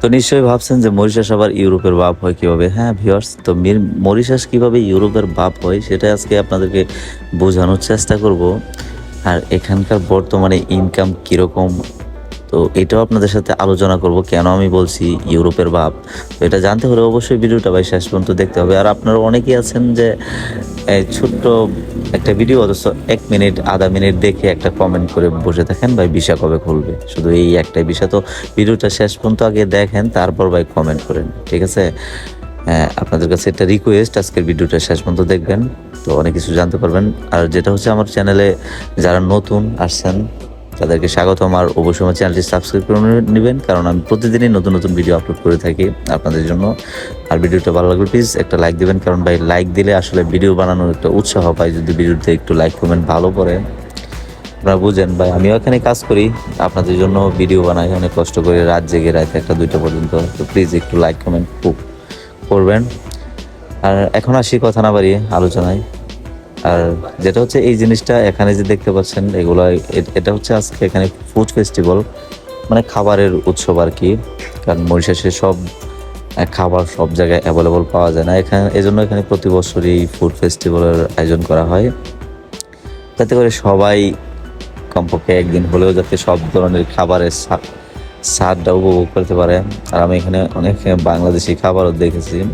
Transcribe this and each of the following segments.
তো নিশ্চয়ই ভাবছেন যে মরিশাস আবার ইউরোপের বাপ হয় কীভাবে? হ্যাঁ ভিওর্স তো মির- মরিশাস কীভাবে ইউরোপের বাপ হয় সেটা আজকে আপনাদেরকে বোঝানোর চেষ্টা করব। আর এখানকার বর্তমানে ইনকাম কীরকম তো এটাও আপনাদের সাথে আলোচনা করব কেন আমি বলছি ইউরোপের বাপ। তো এটা জানতে হলে অবশ্যই ভিডিওটা ভাই শেষ পর্যন্ত দেখতে হবে। আর আপনারা অনেকেই আছেন যে এই ছোট্ট একটা ভিডিও অথচ এক মিনিট আধা মিনিট দেখে একটা কমেন্ট করে বসে থাকেন ভাই ভিসা কবে খুলবে? শুধু এই একটাই বিষয় তো ভিডিওটা শেষ পর্যন্ত আগে দেখেন তারপর ভাই কমেন্ট করেন ঠিক আছে? হ্যাঁ, আপনাদের কাছে একটা রিকোয়েস্ট আজকের ভিডিওটা শেষ পর্যন্ত দেখবেন। তো অনেক কিছু জানতে পারবেন। আর যেটা হচ্ছে আমার চ্যানেলে যারা নতুন আসছেন তাদেরকে স্বাগত আমার অবশ্যই আমার চ্যানেলটি সাবস্ক্রাইব করে নেবেন, কারণ আমি প্রতিদিনই নতুন নতুন ভিডিও আপলোড করে থাকি আপনাদের জন্য। আর ভিডিওটা ভালো লাগলে প্লিজ একটা লাইক দেবেন, কারণ ভাই লাইক দিলে আসলে ভিডিও বানানোর একটা উৎসাহ পাই। যদি ভিডিওতে একটু লাইক কমেন্ট ভালো করে আপনারা বুঝেন। ভাই, আমিও এখানে কাজ করি, আপনাদের জন্য ভিডিও বানাই, অনেক কষ্ট করে রাত জেগে রাত একটা, দুইটা পর্যন্ত। তো প্লিজ একটু লাইক কমেন্ট খুব করবেন। আর এখন আসি কথা না বাড়িয়ে আলোচনায়। আর যেটা হচ্ছে এই জিনিসটা এখানে যে দেখতে পাচ্ছেন, এগুলো এটা হচ্ছে আজকে এখানে ফুড ফেস্টিভ্যাল মানে খাবারের উৎসব আর কি। কারণ মরিশাসে সব খাবার সব জায়গায় অ্যাভেলেবল পাওয়া যায় না। এখানে, এজন্য এখানে প্রতি বছরই ফুড ফেস্টিভ্যালের আয়োজন করা হয়। যাতে করে সবাই কমপক্ষে একদিন হলেও যাতে সব ধরনের খাবারের স্বাদ- স্বাদটা উপভোগ করতে পারে। আর আমি এখানে অনেক বাংলাদেশি খাবারও দেখেছি।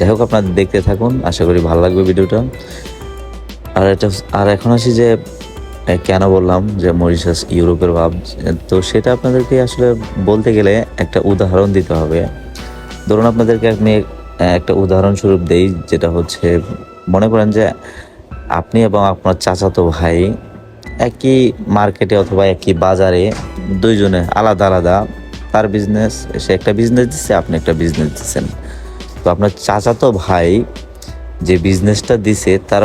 যাই হোক, আপনারা দেখতে থাকুন। আশা করি ভালো লাগবে ভিডিওটা। আর এটা আর এখন আসি যে কেন বললাম যে মরিশাস ইউরোপের ভাব তো সেটা আপনাদেরকে আসলে বলতে গেলে একটা উদাহরণ দিতে হবে। ধরুন আপনাদেরকে আমি একটা উদাহরণস্বরূপ দেই, যেটা হচ্ছে, মনে করেন যে আপনি এবং আপনার চাচাতো ভাই একই মার্কেটে অথবা একই বাজারে দুইজনে আলাদা আলাদা, তার বিজনেস সে একটা বিজনেস দিচ্ছে আপনি একটা বিজনেস দিচ্ছেন তো আপনার চাচাতো ভাই যে বিজনেসটা দিছে, তার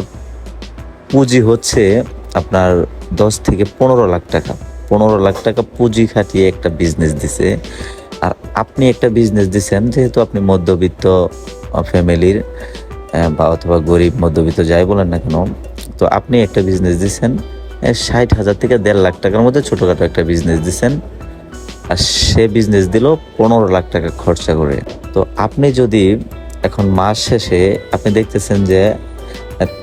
পুঁজি হচ্ছে আপনার দশ থেকে পনেরো লাখ টাকা। পনেরো লাখ টাকা পুঁজি খাটিয়ে একটা বিজনেস দিছে। আর আপনি একটা বিজনেস দিছেন, যেহেতু আপনি মধ্যবিত্ত ফ্যামিলির বা অথবা গরিব মধ্যবিত্ত, যাই বলেন না কেন, তো আপনি একটা বিজনেস দিছেন ষাট হাজার থেকে দেড় লাখ টাকার মধ্যে ছোটোখাটো একটা বিজনেস দিছেন, আর সে বিজনেস দিল পনেরো লাখ টাকা খরচা করে। তো আপনি যদি এখন মাস শেষে আপনি দেখতেছেন যে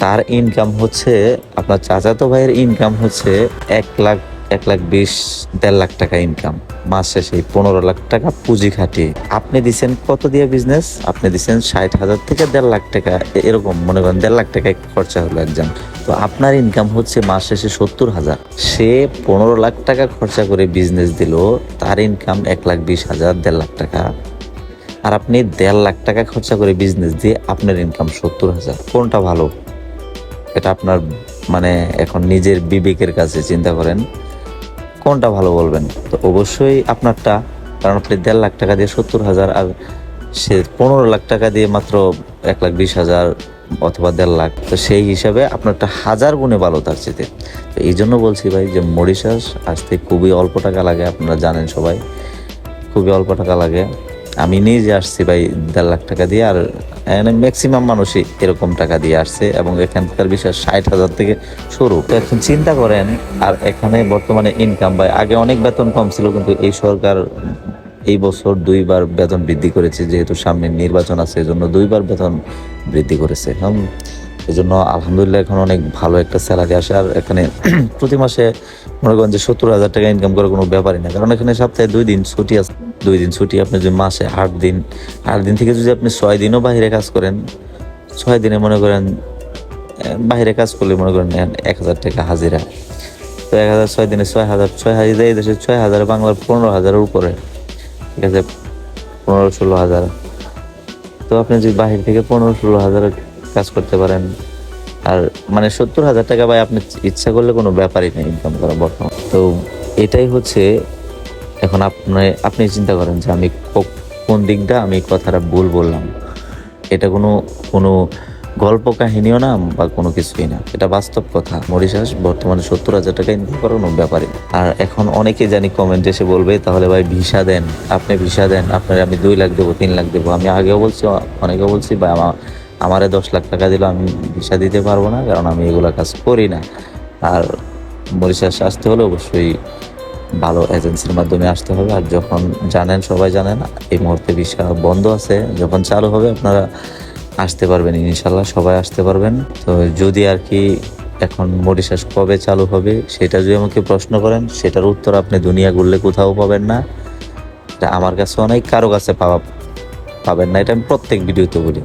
তার ইনকাম হচ্ছে, আপনার চাচাতো ভাইয়ের ইনকাম হচ্ছে এক লাখ এক লাখ বিশ, দেড় লাখ টাকা ইনকাম মাস শেষে পনেরো লাখ টাকা পুঁজি খাটিয়ে। আপনি দিচ্ছেন কত দিয়ে বিজনেস আপনি দিচ্ছেন ষাট হাজার থেকে দেড় লাখ টাকা। এরকম, মনে করেন দেড় লাখ টাকা খরচা হলো একজন। তো আপনার ইনকাম হচ্ছে মাস শেষে সত্তর হাজার। সে পনেরো লাখ টাকা খরচা করে বিজনেস দিল, তার ইনকাম এক লাখ বিশ হাজার, দেড় লাখ টাকা। আর আপনি দেড় লাখ টাকা খরচা করে বিজনেস দিয়ে আপনার ইনকাম সত্তর হাজার। কোনটা ভালো? এটা আপনার মানে এখন নিজের বিবেকের কাছে চিন্তা করেন, কোনটা ভালো বলবেন? তো অবশ্যই আপনারটা, কারণ আপনি দেড় লাখ টাকা দিয়ে সত্তর হাজার, আর সে পনেরো লাখ টাকা দিয়ে মাত্র এক লাখ বিশ হাজার অথবা দেড় লাখ, তো সেই হিসাবে আপনারটা হাজার গুণে ভালো তার চেতে তো এই জন্য বলছি ভাই যে মরিশাস, আসতে খুবই অল্প টাকা লাগে, আপনারা জানেন সবাই, খুবই অল্প টাকা লাগে। আমি নিজে আসছি ভাই দেড় লাখ টাকা দিয়ে, আর ম্যাক্সিমাম মানুষই এরকম টাকা দিয়ে আসছে এবং এখানকার বিষয় ষাট হাজার থেকে শুরু। তো এখন চিন্তা করেন, আর এখানে বর্তমানে ইনকাম বা আগে অনেক বেতন কম ছিল, কিন্তু এই সরকার এই বছর দুইবার বেতন বৃদ্ধি করেছে, যেহেতু সামনে নির্বাচন আছে, এজন্য দুইবার বেতন বৃদ্ধি করেছে। এই জন্য আলহামদুলিল্লাহ এখন অনেক ভালো একটা স্যালারি আসে। আর এখানে প্রতি মাসে মনে করেন যে সত্তর হাজার টাকা ইনকাম করার কোনো ব্যাপারই না কারণ এখানে সপ্তাহে দুই দিন ছুটি আছে। দুই দিন ছুটি, আপনি যদি মাসে আট দিন আট দিন থেকে যদি আপনি ছয় দিনও বাইরে কাজ করেন, ছয় দিনে মনে করেন বাইরে কাজ করলে মনে করেন এক হাজার টাকা হাজিরা। তো এক হাজার ছয় দিনে ছয় হাজার ছয় হাজার, এই দেশে ছয় হাজার, বাংলার পনেরো হাজারের উপরে। ঠিক আছে? পনেরো ষোলো হাজার। তো আপনি যদি বাহির থেকে পনেরো ষোলো হাজার কাজ করতে পারেন। আর মানে সত্তর হাজার টাকা ভাই আপনি ইচ্ছা করলে কোনো ব্যাপারই নেই ইনকাম করা বর্তমান। তো এটাই হচ্ছে এখন আপনি আপনি চিন্তা করেন যে আমি কোন দিকটা আমি কথাটা ভুল বললাম। এটা কোনো কোনো গল্প কাহিনীও না বা কোনো কিছুই না। এটা বাস্তব কথা। মরিশাস, বর্তমানে সত্তর হাজার টাকা ইনকাম করার কোনো ব্যাপারই না। আর এখন অনেকে জানি কমেন্ট এসে বলবে, তাহলে ভাই ভিসা দেন। আপনি ভিসা দেন। আপনার আমি দুই লাখ দেবো, তিন লাখ দেবো। আমি আগেও বলছি অনেকে বলছি, ভাই, আমার আমারে দশ লাখ টাকা দিলে, আমি ভিসা দিতে পারব না, কারণ আমি এগুলো কাজ করি না। আর মরিশাস আসতে হলে অবশ্যই ভালো এজেন্সির মাধ্যমে আসতে হবে। আর যখন জানেন, সবাই জানেন, এই মুহূর্তে ভিসা বন্ধ আছে। যখন চালু হবে, আপনারা আসতে পারবেন, ইনশাল্লাহ সবাই আসতে পারবেন। তো যদি আর কি এখন মরিশাস কবে চালু হবে, সেটা যদি আমাকে প্রশ্ন করেন, সেটার উত্তর আপনি দুনিয়া ঘুরলে কোথাও পাবেন না। আমার কাছে অনেক কারও কাছে পাওয়া পাবেন না। এটা আমি প্রত্যেক ভিডিওতে বলি।